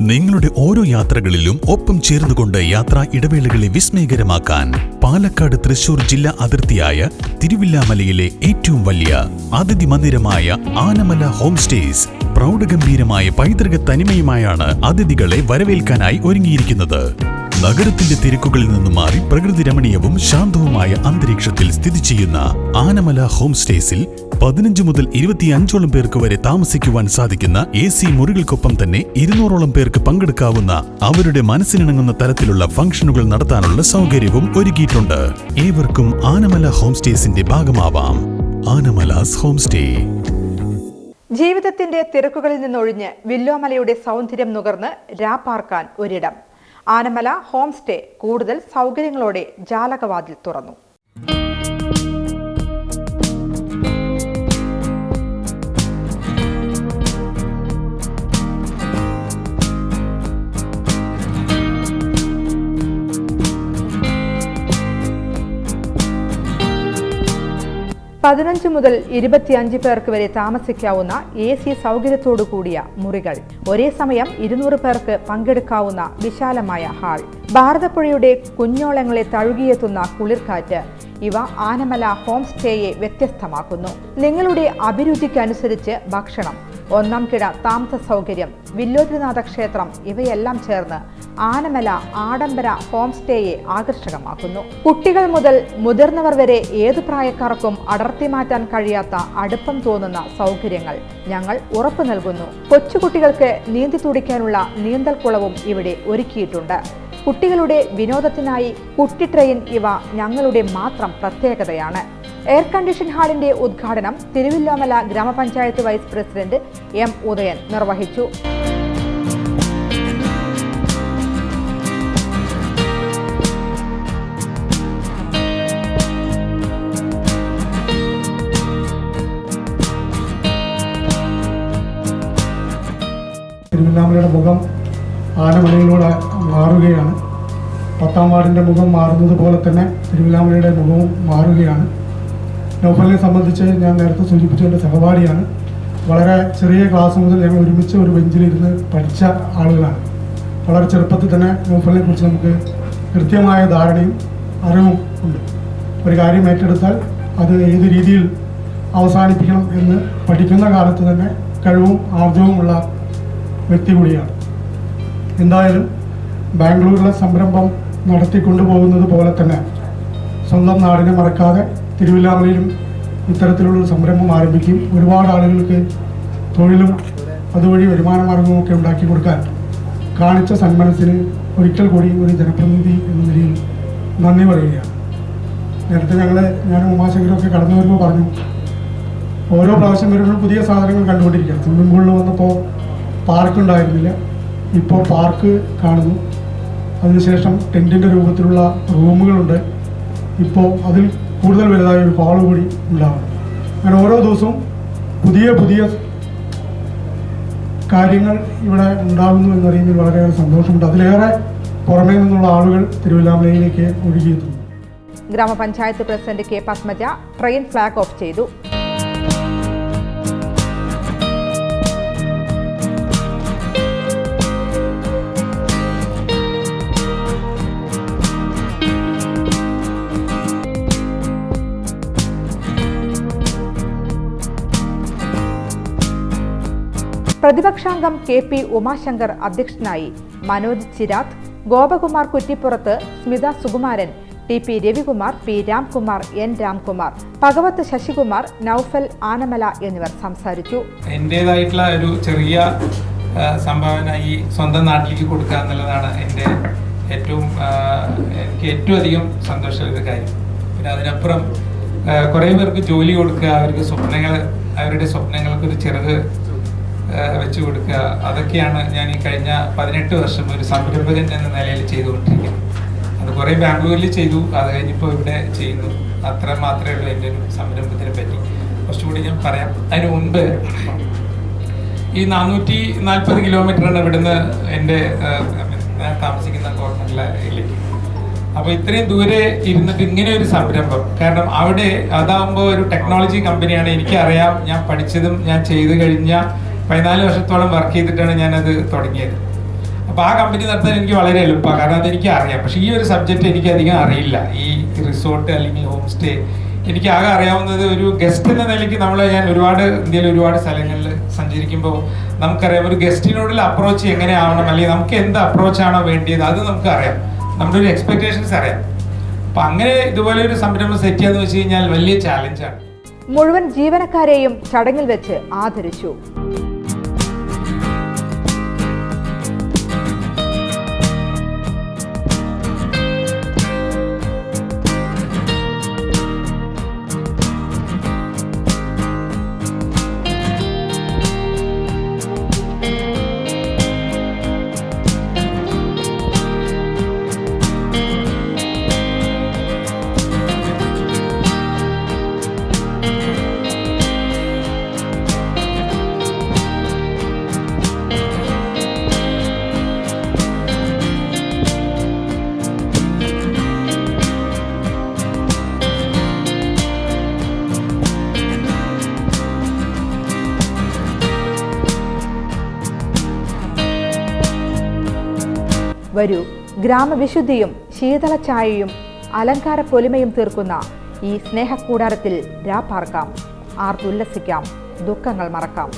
നിങ്ങളുടെ ഓരോ യാത്രകളിലും ഒപ്പം ചേർന്നുകൊണ്ട് യാത്രാ ഇടവേളകളെ വിസ്മയകരമാക്കാൻ പാലക്കാട് തൃശൂർ ജില്ലാ അതിർത്തിയായ തിരുവില്ലാമലയിലെ ഏറ്റവും വലിയ അതിഥി മന്ദിരമായ ആനമല ഹോം സ്റ്റേസ് പ്രൗഢഗംഭീരമായ പൈതൃക തനിമയുമായാണ് അതിഥികളെ വരവേൽക്കാനായി ഒരുങ്ങിയിരിക്കുന്നത്. നഗരത്തിന്റെ തിരക്കുകളിൽ നിന്നും മാറി പ്രകൃതി രമണീയവും ശാന്തവുമായ അന്തരീക്ഷത്തിൽ സ്ഥിതി ചെയ്യുന്ന ആനമല ഹോം സ്റ്റേസിൽ പതിനഞ്ച് മുതൽ ഇരുപത്തിയഞ്ചോളം പേർക്ക് വരെ താമസിക്കുവാൻ സാധിക്കുന്ന എ സി മുറികൾക്കൊപ്പം തന്നെ ഇരുന്നൂറോളം പേർക്ക് പങ്കെടുക്കാവുന്ന അവരുടെ മനസ്സിനിണങ്ങുന്ന തരത്തിലുള്ള ഫംഗ്ഷനുകൾ നടത്താനുള്ള സൗകര്യവും ഒരുക്കിയിട്ടുണ്ട്. ഏവർക്കും ആനമല ഹോം സ്റ്റേസിന്റെ ഭാഗമാവാം. Anamalas home stay. ജീവിതത്തിന്റെ തിരക്കുകളിൽ നിന്നൊഴിഞ്ഞ് വില്ലോമലയുടെ സൗന്ദര്യം നുകർന്ന് രാപ്പാർക്കാൻ ഒരിടം. ആനമല ഹോം സ്റ്റേ കൂടുതൽ സൗകര്യങ്ങളോടെ ജാലകവാതിൽ തുറന്നു. പതിനഞ്ച് മുതൽ ഇരുപത്തിയഞ്ച് പേർക്ക് വരെ താമസിക്കാവുന്ന എ സി സൗകര്യത്തോടു കൂടിയ മുറികൾ. ഒരേ സമയം ഇരുന്നൂറ് പേർക്ക് പങ്കെടുക്കാവുന്ന വിശാലമായ ഹാൾ. ഭാരതപ്പുഴയുടെ കുഞ്ഞോളങ്ങളെ തഴുകിയെത്തുന്ന കുളിർക്കാറ്റ് ഇവ ആനമല ഹോം സ്റ്റേയെ വ്യത്യസ്തമാക്കുന്നു. നിങ്ങളുടെ അഭിരുചിക്കനുസരിച്ച് ഭക്ഷണം ഒന്നാം കിട താമസ സൗകര്യം വില്ലോദ്രിനാഥ ക്ഷേത്രം ഇവയെല്ലാം ചേർന്ന് ആനമല ആഡംബര ഹോം സ്റ്റേയെ ആകർഷകമാക്കുന്നു. കുട്ടികൾ മുതൽ മുതിർന്നവർ വരെ ഏത് പ്രായക്കാർക്കും അടർത്തി മാറ്റാൻ കഴിയാത്ത അടുപ്പം തോന്നുന്ന സൗകര്യങ്ങൾ ഞങ്ങൾ ഉറപ്പു നൽകുന്നു. കൊച്ചുകുട്ടികൾക്ക് നീന്തി തുടിക്കാനുള്ള നീന്തൽക്കുളവും ഇവിടെ ഒരുക്കിയിട്ടുണ്ട്. കുട്ടികളുടെ വിനോദത്തിനായി കുട്ടി ട്രെയിൻ ഇവ ഞങ്ങളുടെ മാത്രം പ്രത്യേകതയാണ്. എയർ കണ്ടീഷൻ ഹാളിന്റെ ഉദ്ഘാടനം തിരുവില്ലോമല ഗ്രാമപഞ്ചായത്ത് വൈസ് പ്രസിഡന്റ് എം ഉദയൻ നിർവഹിച്ചു. തിരുവല്ലാമലയുടെ മുഖം ആനമലയിലൂടെ മാറുകയാണ്. പത്താം വാർഡിന്റെ മുഖം മാറുന്നത് പോലെ തന്നെ തിരുവല്ലാമലയുടെ മുഖവും മാറുകയാണ്. നൗഫലിനെ സംബന്ധിച്ച് ഞാൻ നേരത്തെ സൂചിപ്പിച്ച എന്റെ സഹപാഠിയാണ്. വളരെ ചെറിയ ക്ലാസ് മുതൽ ഞങ്ങൾ ഒരുമിച്ച് ഒരു ബെഞ്ചിലിരുന്ന് പഠിച്ച ആളുകളാണ്. വളരെ ചെറുപ്പത്തിൽ തന്നെ നൗഫലിനെ കുറിച്ച് നമുക്ക് കൃത്യമായ ധാരണയും അറിവും ഉണ്ട്. ഒരു കാര്യം ഏറ്റെടുത്താൽ അത് ഏത് രീതിയിൽ അവസാനിപ്പിക്കണം എന്ന് പഠിക്കുന്ന കാലത്ത് തന്നെ കഴിവും ആർജവുമുള്ള വ്യക്തി കൂടിയാണ്. എന്തായാലും ബാംഗ്ലൂരിലെ സംരംഭം നടത്തിക്കൊണ്ടുപോകുന്നത് പോലെ തന്നെ സ്വന്തം നാടിനെ മറക്കാതെ തിരുവില്ലാമലയിലും ഇത്തരത്തിലുള്ളൊരു സംരംഭം ആരംഭിക്കും. ഒരുപാട് ആളുകൾക്ക് തൊഴിലും അതുവഴി വരുമാന മാർഗവും ഒക്കെ ഉണ്ടാക്കി കൊടുക്കാൻ കാണിച്ച സന്മനസ്സിന് ഒരിക്കൽ കൂടി ഒരു ജനപ്രതിനിധി എന്ന നിലയിൽ നന്ദി പറയുകയാണ്. നേരത്തെ ഞങ്ങൾ ഞാൻ ഉമാശങ്കരൊക്കെ കടന്നു വരുമ്പോൾ പറഞ്ഞു ഓരോ പ്രാവശ്യം വരുമ്പോഴും പുതിയ സാധനങ്ങൾ കണ്ടുകൊണ്ടിരിക്കുക സ്വിമ്മിംഗ് പൂളിൽ വന്നപ്പോൾ പാർക്ക് ഉണ്ടായിരുന്നില്ല. ഇപ്പോൾ പാർക്ക് കാണുന്നു. അതിനുശേഷം ടെന്റിന്റെ രൂപത്തിലുള്ള റൂമുകളുണ്ട്. ഇപ്പോൾ അതിൽ കൂടുതൽ വലുതായ ഒരു ഹാൾ കൂടി ഉണ്ടാവണം. അങ്ങനെ ഓരോ ദിവസവും പുതിയ പുതിയ കാര്യങ്ങൾ ഇവിടെ ഉണ്ടാകുന്നു എന്നറിയുന്നതിൽ വളരെയേറെ സന്തോഷമുണ്ട്. അതിലേറെ പുറമേ നിന്നുള്ള ആളുകൾ തിരുവല്ലാമലയിലേക്ക് ഒഴുകിയെത്തുന്നു. ഗ്രാമപഞ്ചായത്ത് president K Padmaja train flag off ചെയ്തു. പ്രതിപക്ഷാംഗം കെ പി ഉമാശങ്കർ അധ്യക്ഷനായി Manoj Chirath Gopakumar Kuttippurath Smitha Sukumaran T P Ravikumar P Ramkumar N Ramkumar Bhagavath Sasikumar Noufal Anamala എന്നിവർ സംസാരിച്ചു. എന്റെതായിട്ടുള്ള ഒരു ചെറിയ സംഭാവന ഈ സ്വന്തം നാട്ടിലേക്ക് കൊടുക്കുക എന്നുള്ളതാണ് എന്റെ ഏറ്റവും എനിക്ക് ഏറ്റവും അധികം സന്തോഷമുള്ള കാര്യം. പിന്നെ അതിനപ്പുറം കുറേ പേർക്ക് ജോലി കൊടുക്കുക അവർക്ക് സ്വപ്നങ്ങൾ അവരുടെ സ്വപ്നങ്ങൾക്ക് ഒരു ചെറുത് വെച്ച് കൊടുക്കുക. അതൊക്കെയാണ് ഞാൻ ഈ കഴിഞ്ഞ പതിനെട്ട് വർഷം ഒരു സംരംഭകൻ എന്ന നിലയിൽ ചെയ്തുകൊണ്ടിരിക്കുന്നത്. അത് കുറേ ബാംഗ്ലൂരിൽ ചെയ്തു. അത് കഴിഞ്ഞിപ്പോൾ ഇവിടെ ചെയ്യുന്നു. അത്ര മാത്രമേ ഉള്ളൂ എന്റെ ഒരു സംരംഭത്തിനെ പറ്റി. കുറച്ചുകൂടി ഞാൻ പറയാം. അതിന് മുൻപ് ഈ നാനൂറ്റി നാൽപ്പത് കിലോമീറ്ററാണ് ഇവിടുന്ന് എന്റെ ഞാൻ താമസിക്കുന്ന കോർണറിലേക്ക് അപ്പോൾ ഇത്രയും ദൂരെ ഇരുന്നിട്ട് ഇങ്ങനെ ഒരു സംരംഭം. കാരണം അവിടെ അതാകുമ്പോൾ ഒരു ടെക്നോളജി കമ്പനിയാണ് എനിക്കറിയാം. ഞാൻ പഠിച്ചതും ഞാൻ ചെയ്തു കഴിഞ്ഞ പതിനാല് വർഷത്തോളം വർക്ക് ചെയ്തിട്ടാണ് ഞാനത് തുടങ്ങിയത്. അപ്പോൾ ആ കമ്പനി നടത്താൻ എനിക്ക് വളരെ എളുപ്പമാണ്. കാരണം അതെനിക്ക് അറിയാം. പക്ഷേ ഈ ഒരു സബ്ജക്റ്റ് എനിക്ക് അധികം അറിയില്ല. ഈ റിസോർട്ട് അല്ലെങ്കിൽ ഹോം സ്റ്റേ എനിക്ക് ആകെ അറിയാവുന്നത് ഒരു ഗസ്റ്റ് എന്ന നിലയ്ക്ക് നമ്മൾ ഞാൻ ഒരുപാട് ഇന്ത്യയിൽ ഒരുപാട് സ്ഥലങ്ങളിൽ സഞ്ചരിക്കുമ്പോൾ നമുക്കറിയാം. ഒരു ഗസ്റ്റിനോടുള്ള അപ്രോച്ച് എങ്ങനെയാവണം? അല്ലെങ്കിൽ നമുക്ക് എന്ത് അപ്രോച്ചാണോ വേണ്ടിയത്? അത് നമുക്ക് അറിയാം. നമ്മുടെ ഒരു എക്സ്പെക്ടേഷൻസ് അറിയാം. അപ്പം അങ്ങനെ ഇതുപോലെ ഒരു സംരംഭം സെറ്റ് ചെയ്യാന്ന് വെച്ച് കഴിഞ്ഞാൽ വലിയ ചാലഞ്ചാണ് മുഴുവൻ ജീവനക്കാരെയും ചടങ്ങിൽ വെച്ച് ആദരിച്ചു. വരൂ. ഗ്രാമവിശുദ്ധിയും ശീതളച്ചായയും അലങ്കാര പൊലിമയും തീർക്കുന്ന ഈ സ്നേഹക്കൂടാരത്തിൽ രാപ്പാർക്കാം ആർത്തുല്ലസിക്കാം. ദുഃഖങ്ങൾ മറക്കാം.